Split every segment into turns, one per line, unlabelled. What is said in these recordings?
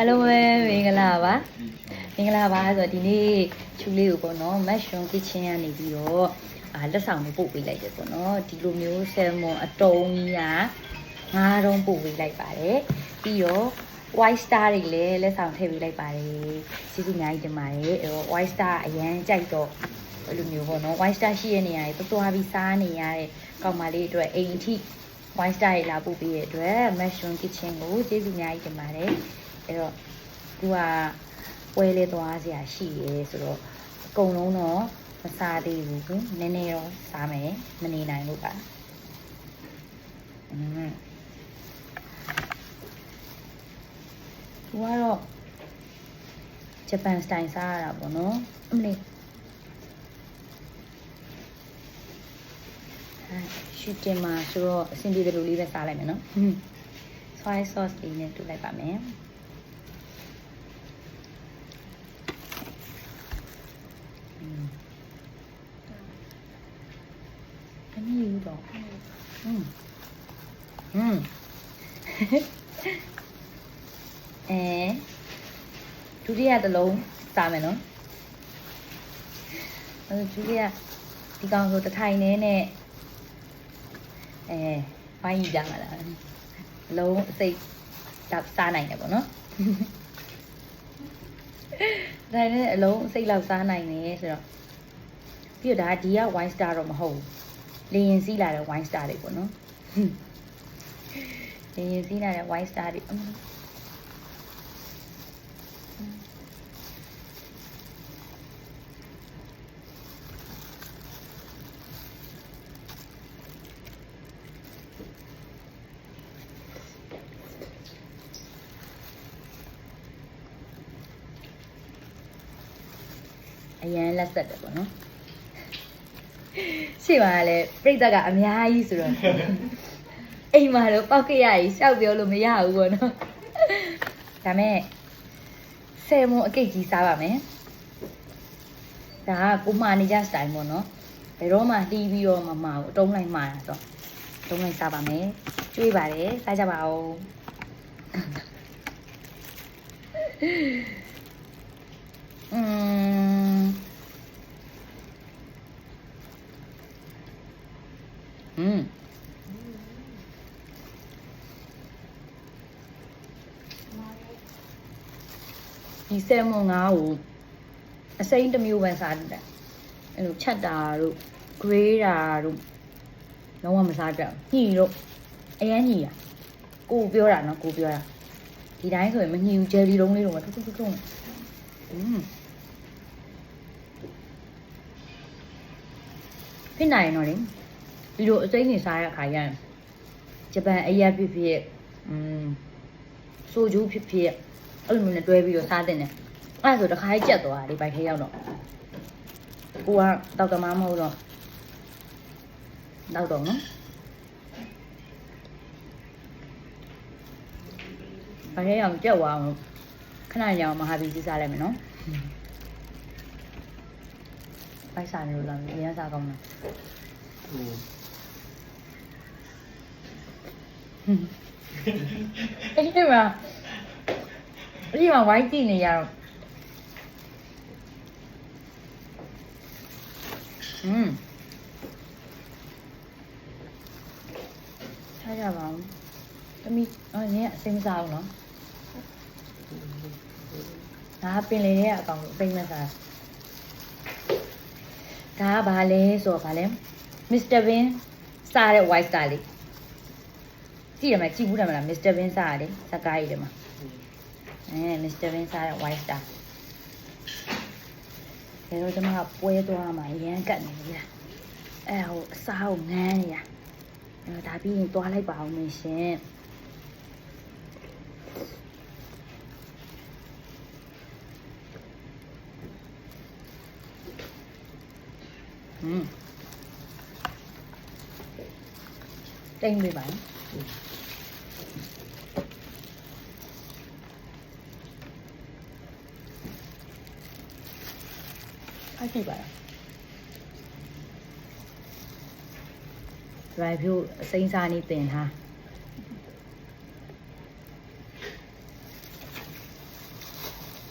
အလုံးပဲမင်္ဂလာပါမင်္ဂလာပါဆိုတော့ဒီနေ့ချူလေးကိုပေါ့နော် mushroom kitchen ကနေပြီးတော့အာလက်ဆောင်လေးပို့ပေးလိုက်တယ်ပေါ့နော်ဒီလိုမျိုး salmon အတုံးကြီးကငါးတုံးပို့ပေးလိုက်ပါတယ်ပြီးတော့ white star တွေလည်းလက်ဆောင်ထည့်ပေးလိုက်ပါတယ်ကျေးဇူးအများကြီးတင်ပါတယ်အဲ့တော့ white star အရန်ကြိုက်တော့အဲ့လိုမျိုးပေါ့နော် white star ရှိတဲ့နေရာတွေတွားပြီးစားနေရတဲ့ကောင်မလေးအတွက်အိမ်အထိ white star တွေလာပို့ပေးရတဲ့အတွက် mushroom kitchen ကိုကျေးဇူးအများကြီးတင်ပါတယ်အဲ့တော့သူကပွဲလေးသွားစရာရှိရဲဆိုတော့အကုန်လုံးတော့မစားသေးဘူးကွနည်းနည်းတော့စားမယ်မနေနိုင်လို့ပါอืมသူကတော့ဂျပန်စတိုင်စားရတာပေါ့နော်အမလေးအဲ ရှူတင်မှာဆိုတော့အဆင်ပြေတယ်လို့လေးပဲစားလိုက်မယ်နော် soy sauce လေးနဲ့တူလိုက်ပါမယ်อืมအနည်းယူတော့อืมอืม အဲဒုတိယတစ်လုံးစားမယ်နော်အဲဒုတိယဒီကောင်ဆိုတစ်ထိုင်နေနဲ့ အဲဘိုင်းယူကြမှာလားအလုံးအစိတ်တော့စားနိုင်တယ်ပေါ့နော်ဒါနဲ့အလုံးအစိတ်လောက်စားနိုင်တယ်ဆိုတော့ပြီးတော့ဒါဒီက wine star တော့မဟုတ်ဘူးလေရင်စီးလာတဲ့ wine star တွေပေါ့နော်လေရင်စီးလာတဲ့ wine star တွေ အမအရန်လက်ဆက်တယ်ပေါ့နော်ရှေ့မှာလည်းပြိတ္တကအများကြီးဆိုတော့အိမ်မှာတော့ပောက်ကရကြီးရှောက်ပြောလို့မရဘူးပေါ့နော်ဒါမဲ့ဆယ်မွန်အကိတ်ကြီးစားပါမယ်ဒါကကိုမာနေကြစတိုင်ပေါ့နော်ဘယ်တော့မှတီးပြီးတော့မမဘူးအတုံးလိုက်မှာဆိုတော့အတုံးလိုက်စားပါမယ်ကျွေးပါတယ်စားကြပါဦးอืม อืมဒီဆယ်မွန်ငါးကိုအစိမ်းတစ်မျိုးပဲစားတယ်အဲ့လိုချက်တာတို့ gray တာတို့လုံးဝမစားကြဘူးညှိတို့အရန်ညှိတာကိုပြောတာနော်ကိုပြောတာဒီတိုင်းဆိုရင်မညှိဘူးဂျယ်လီလုံးလေးတော့မထုထုထုထုอืมဖြစ်နိုင်တော့လေ ဒီလိုအစိမ်းနေစားရတဲ့အခါကျရင်ဂျပန်အရက်ဖြစ်ဖြစ်อืมဆိုဂျူးဖြစ်ဖြစ်အဲ့လိုမျိုးနဲ့တွဲပြီးတော့စားတင်တယ်အဲ့ဒါဆိုတစ်ခါကြီးကြက်သွားတာဒီဘိုက်ထဲရောက်တော့ကိုကတောက်တမမဟုတ်တော့တောက်တော့နော်ဘိုက်ထဲရောက်ကြက်သွားအောင်ခဏညောင်မဟာဘီစီစားလိုက်မယ်နော်ဘိုက်စားနေလို့လားရမ်းစားကောင်းလား အဲ့ဒီမှာအဲ့ဒီမှာဝိုင်းကြည့်နေရတော့อืมထားရပါဦးတမီအော်နင်းအစိမ်းမစားဘူးနော်ဒါကပင်လေရဲ့အကောင်ကိုအပိမ့်မစားဒါကဘာလဲဆိုတော့ဘာလဲမစ္စတာဘင်းစားတဲ့ white star လေး ကြည့်ရမယ်ကြည့်ဘူးတယ်မလားမစ္စတာဘင်းစားရတယ်ဇက်ကားကြီးတယ်မှာအဲမစ္စတာဘင်းစားတဲ့ white star ဒါတော့ကျွန်မကပွဲသွားမှာရမ်းကတ်နေပြီလားအဲဟိုအစားကိုငန်းနေရအဲဒါပြီးရင်သွားလိုက်ပါအောင်မရှင်อืมတိမ်ပေးပါနော်ဖတ်ကြ ရှိပါလား။ drive ဖြိုးအစိမ်းစားနေတင်ထား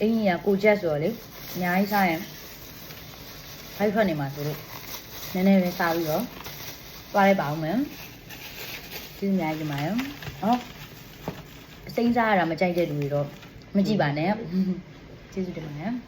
အင်းကြီးကကိုချက်ဆိုတော့လေအများကြီးစားရင်ဖိုက်ထွက်နေမှာဆိုလို့နည်းနည်းပဲစားပြီးတော့သွားလိုက်ပါအောင်မယ်။ဒီအများကြီးမှာရော။ဟောအစိမ်းစားရတာမကြိုက်တဲ့လူတွေတော့မကြည့်ပါနဲ့။ကျေးဇူးတင်ပါတယ်။